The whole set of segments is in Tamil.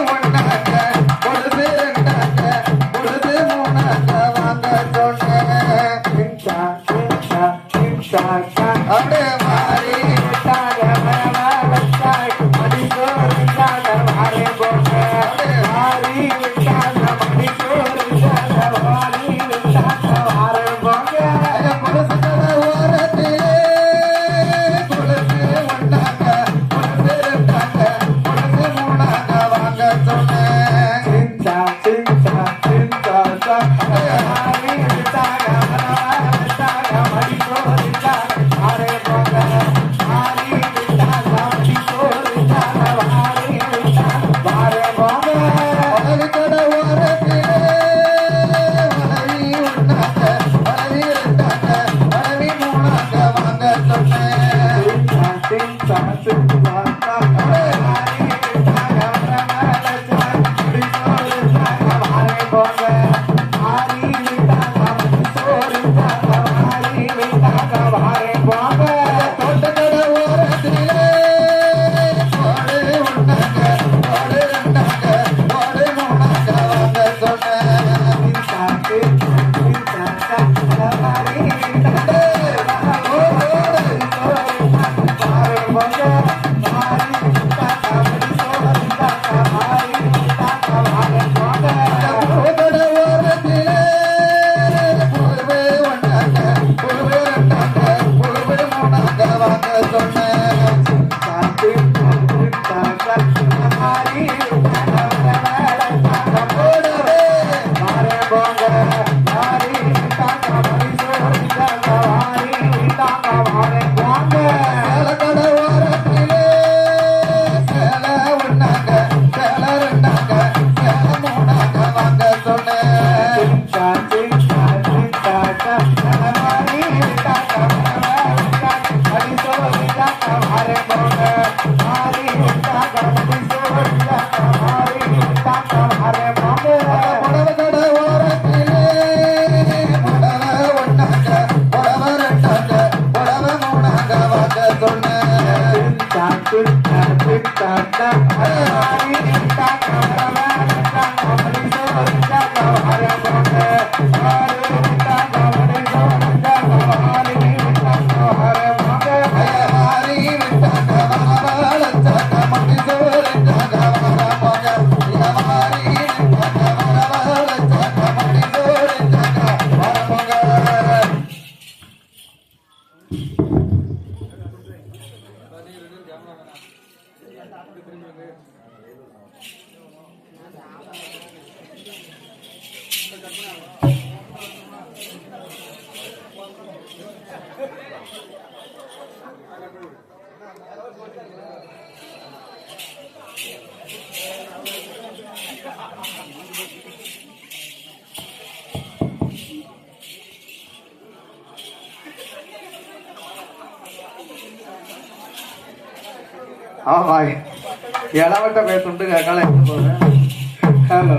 one. ஹரே हरे बोल हरे बोल ஆமாய் இளவட்ட பேசுண்டு கேட்கலாம் போறேன் ஹலோ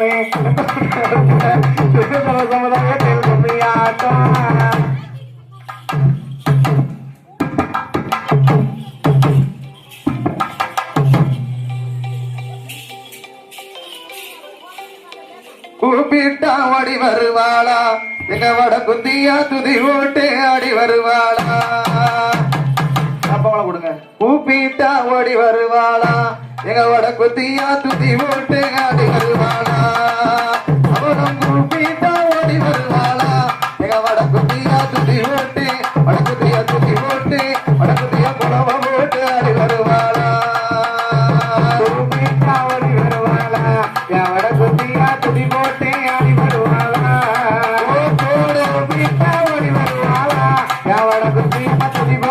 சமதானமே சுற்றுச்சம சமுதாயத்தில் கும்மியாட்டம் கூப்பிட்டா அடி வருவாளா? எங்க வட குத்தியா துதி ஓட்டு அடி வருவாளா? அப்பவளை கொடுங்க. கூப்பிட்டா ஓடி வருவாளா? எங்க வட குத்தியா துதி ஓட்டு அடி வருவாளா? Now I don't think much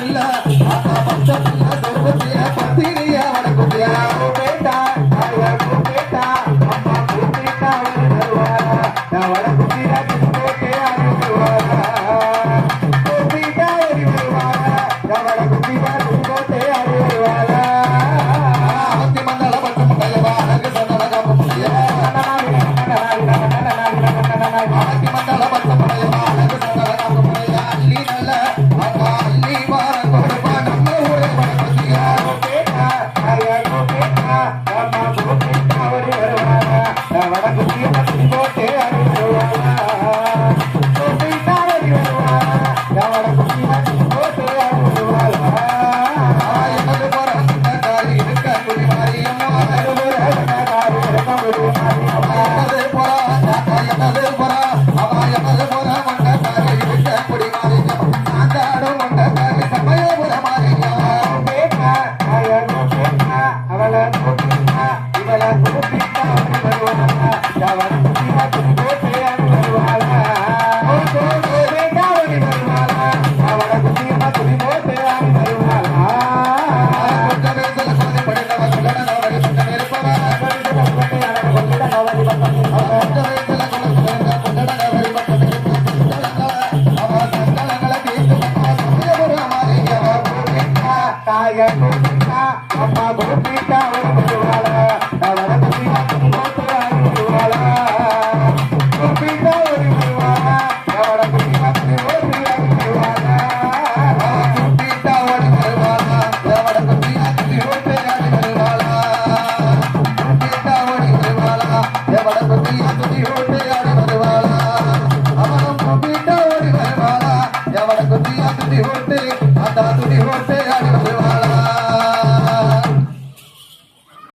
பிள்ளை